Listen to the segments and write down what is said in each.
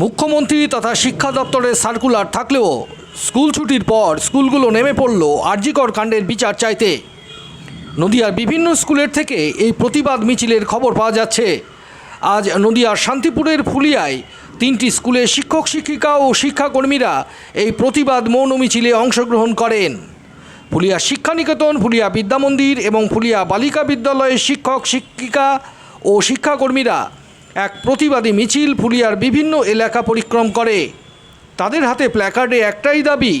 মুখ্যমন্ত্রী তথা শিক্ষা দপ্তরের সার্কুলার থাকলেও স্কুল ছুটির পর স্কুলগুলো নেমে পড়ল আরজিকর কাণ্ডের বিচার চাইতে। নদিয়ার বিভিন্ন স্কুলের থেকে এই প্রতিবাদ মিছিলের খবর পাওয়া যাচ্ছে। আজ নদিয়ার শান্তিপুরের ফুলিয়ায় তিনটি স্কুলের শিক্ষক, শিক্ষিকা ও শিক্ষাকর্মীরা এই প্রতিবাদ মৌন মিছিলে অংশগ্রহণ করেন। ফুলিয়া শিক্ষানিকেতন, ফুলিয়া বিদ্যামন্দির এবং ফুলিয়া বালিকা বিদ্যালয়ের শিক্ষক, শিক্ষিকা ও শিক্ষাকর্মীরা এক প্রতিবাদী মিছিল ফুলিয়ার বিভিন্ন এলাকা পরিক্রম করে। তাদের হাতে প্ল্যাকার্ডে একটাই দাবি,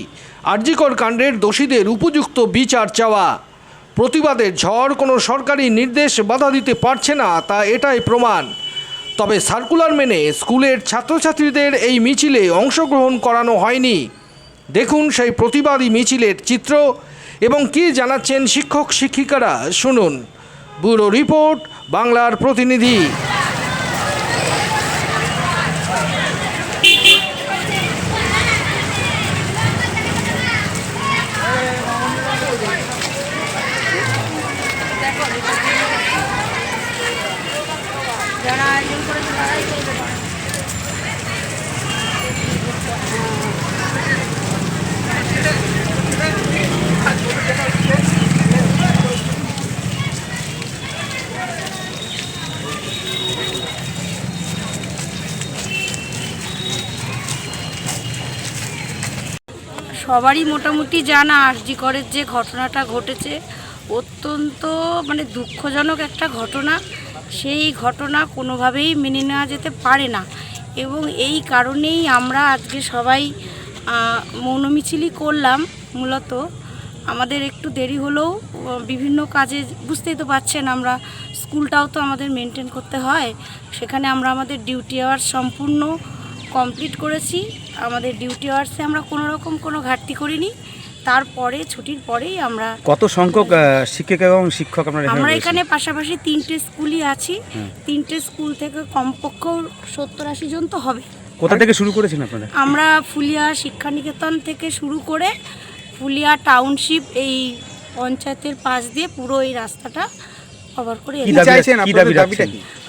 আরজিকর কাণ্ডের দোষীদের উপযুক্ত বিচার চাওয়া। প্রতিবাদের ঝড় কোনো সরকারি নির্দেশ বাধা দিতে পারছে না, তা এটাই প্রমাণ। তবে সার্কুলার মেনে স্কুলের ছাত্রছাত্রীদের এই মিছিলে অংশগ্রহণ করানো হয়নি। দেখুন সেই প্রতিবাদী মিছিলের চিত্র এবং কি জানাচ্ছেন শিক্ষক শিক্ষিকারা শুনুন, ব্যুরো রিপোর্ট, বাংলার প্রতিনিধি। সবারই মোটামুটি জানা আরজি করের যে ঘটনাটা ঘটেছে অত্যন্ত মানে দুঃখজনক একটা ঘটনা। সেই ঘটনা কোনোভাবেই মেনে নেওয়া যেতে পারে না। এবং এই কারণেই আমরা আজকে সবাই মৌন মিছিলই করলাম মূলত। আমাদের একটু দেরি হলেও বিভিন্ন কাজে বুঝতেই তো পারছেন আমরা, স্কুলটাও তো আমাদের মেনটেন করতে হয়। সেখানে আমরা আমাদের ডিউটি আওয়ার সম্পূর্ণ কমপ্লিট করেছি। আমাদের ডিউটি আওয়ার্সে আমরা কোনো রকম কোনো ঘাটতি করিনি। তারপরে ছুটির পরেই আমরা কত সংখ্যক শিক্ষিকা এবং শিক্ষক আপনার আমরা এখানে পাশাপাশি তিনটে স্কুলই আছি। তিনটে স্কুল থেকে কমপক্ষ সত্তর আশি জন তো হবে। কোথা থেকে শুরু করেছেন আপনারা? আমরা ফুলিয়া শিক্ষানিকেতন থেকে শুরু করে ফুলিয়া টাউনশিপ এই পঞ্চায়েতের পাশ দিয়ে পুরো এই রাস্তাটা কভার করে?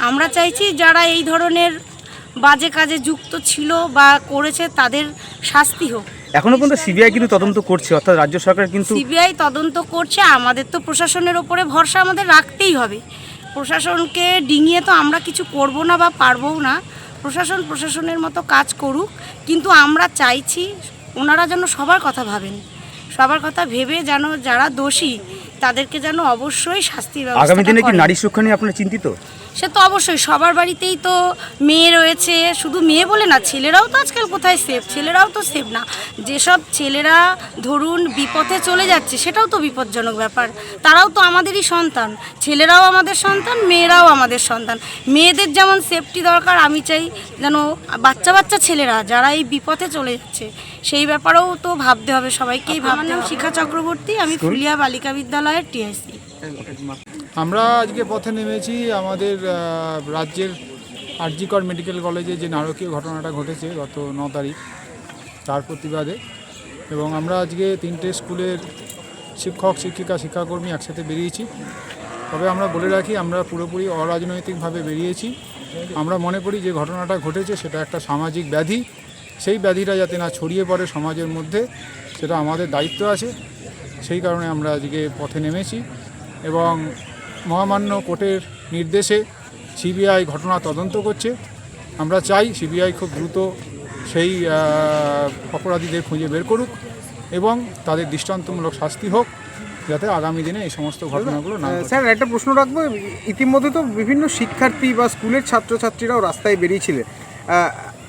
আমরা চাইছি যারা এই ধরনের বাজে কাজে যুক্ত ছিল বা করেছে তাদের শাস্তি হোক। এখনও পর্যন্ত সিবিআই কিন্তু তদন্ত করছে, অর্থাৎ রাজ্য সরকার কিন্তু সিবিআই তদন্ত করছে, আমাদের তো প্রশাসনের ওপরে ভরসা আমাদের রাখতেই হবে। প্রশাসনকে ডিঙিয়ে তো আমরা কিছু করব না বা পারবও না। প্রশাসন প্রশাসনের মতো কাজ করুক, কিন্তু আমরা চাইছি ওনারা যেন সবার কথা ভাবেন। সবার কথা ভেবে যেন যারা দোষী তাদেরকে যেন অবশ্যই শাস্তির ব্যবস্থা আগামী দিনে কি নারী সুরক্ষা নিয়ে আপনারা চিন্তিত? সে তো অবশ্যই সবার বাড়িতেই তো মেয়ে রয়েছে শুধু মেয়ে বলে না ছেলেরাও তো আজকাল কোথায় সেফ ছেলেরাও তো সেফ না। যেসব ছেলেরা ধরুন বিপথে চলে যাচ্ছে সেটাও তো বিপজ্জনক ব্যাপার। তারাও তো আমাদেরই সন্তান। ছেলেরাও আমাদের সন্তান মেয়েরাও আমাদের সন্তান। মেয়েদের যেমন সেফটি দরকার আমি চাই যেন বাচ্চা বাচ্চা ছেলেরা যারা এই বিপথে চলে যাচ্ছে সেই ব্যাপারেও তো ভাবতে হবে সবাইকেই ভাবতে হবে। শিখা চক্রবর্তী আমি ফুলিয়া বালিকা বিদ্যালয়ের টিআইসি আমরা আজকে পথে নেমেছি আমাদের রাজ্যের আরজিকর মেডিকেল কলেজে যে নারকীয় ঘটনাটা ঘটেছে গত ন তারিখ তার প্রতিবাদে। এবং আমরা আজকে তিনটে স্কুলের শিক্ষক শিক্ষিকা শিক্ষাকর্মী একসাথে বেরিয়েছি। তবে আমরা বলে রাখি আমরা পুরোপুরি অরাজনৈতিকভাবে বেরিয়েছি। আমরা মনে করি যে ঘটনাটা ঘটেছে সেটা একটা সামাজিক ব্যাধি। সেই ব্যাধিটা যাতে না ছড়িয়ে পড়ে সমাজের মধ্যে, সেটা আমাদের দায়িত্ব আছে। সেই কারণে আমরা আজকে পথে নেমেছি এবং মহামান্য কোর্টের নির্দেশে সিবিআই ঘটনা তদন্ত করছে। আমরা চাই সিবিআই খুব দ্রুত সেই অপরাধীদের খুঁজে বের করুক এবং তাদের দৃষ্টান্তমূলক শাস্তি হোক, যাতে আগামী দিনে এই সমস্ত ঘটনাগুলো না স্যার, একটা প্রশ্ন রাখব, ইতিমধ্যে তো বিভিন্ন শিক্ষার্থী বা স্কুলের ছাত্রছাত্রীরাও রাস্তায় বেরিয়েছিলেন।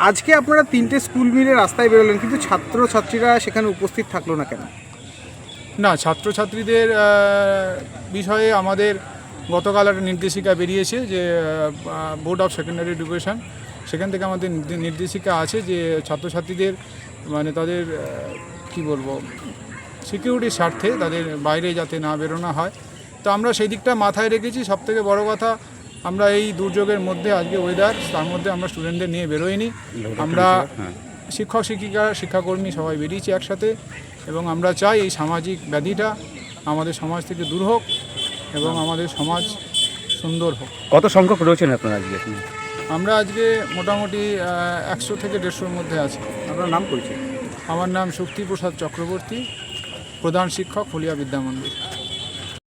আজকে আপনারা তিনটে স্কুল মিলে রাস্তায় বেরোলেন, কিন্তু ছাত্রছাত্রীরা সেখানে উপস্থিত থাকল না কেন? না, ছাত্রছাত্রীদের বিষয়ে আমাদের গতকাল একটা নির্দেশিকা বেরিয়েছে যে বোর্ড অফ সেকেন্ডারি এডুকেশন, সেখান থেকে আমাদের নির্দেশিকা আছে যে ছাত্রছাত্রীদের মানে তাদের কি বলব সিকিউরিটির স্বার্থে তাদের বাইরে যাতে না বেরোনো হয়। তো আমরা সেই দিকটা মাথায় রেখেছি। সবথেকে বড় কথা আমরা এই দুর্যোগের মধ্যে আজকে ওয়েদার তার মধ্যে আমরা স্টুডেন্টদের নিয়ে বেরোইনি। আমরা শিক্ষক শিক্ষিকা শিক্ষাকর্মী সবাই বেরিয়েছি একসাথে এবং আমরা চাই এই সামাজিক ব্যাধিটা আমাদের সমাজ থেকে দূর হোক এবং আমাদের সমাজ সুন্দর হোক। কত সংখ্যক রয়েছেন আপনারা আজকে আমরা আজকে মোটামুটি একশো থেকে দেড়শোর মধ্যে আছি। আপনার নাম পরিচয়? আমার নাম শক্তিপ্রসাদ চক্রবর্তী প্রধান শিক্ষক হলিয়া বিদ্যামন্দির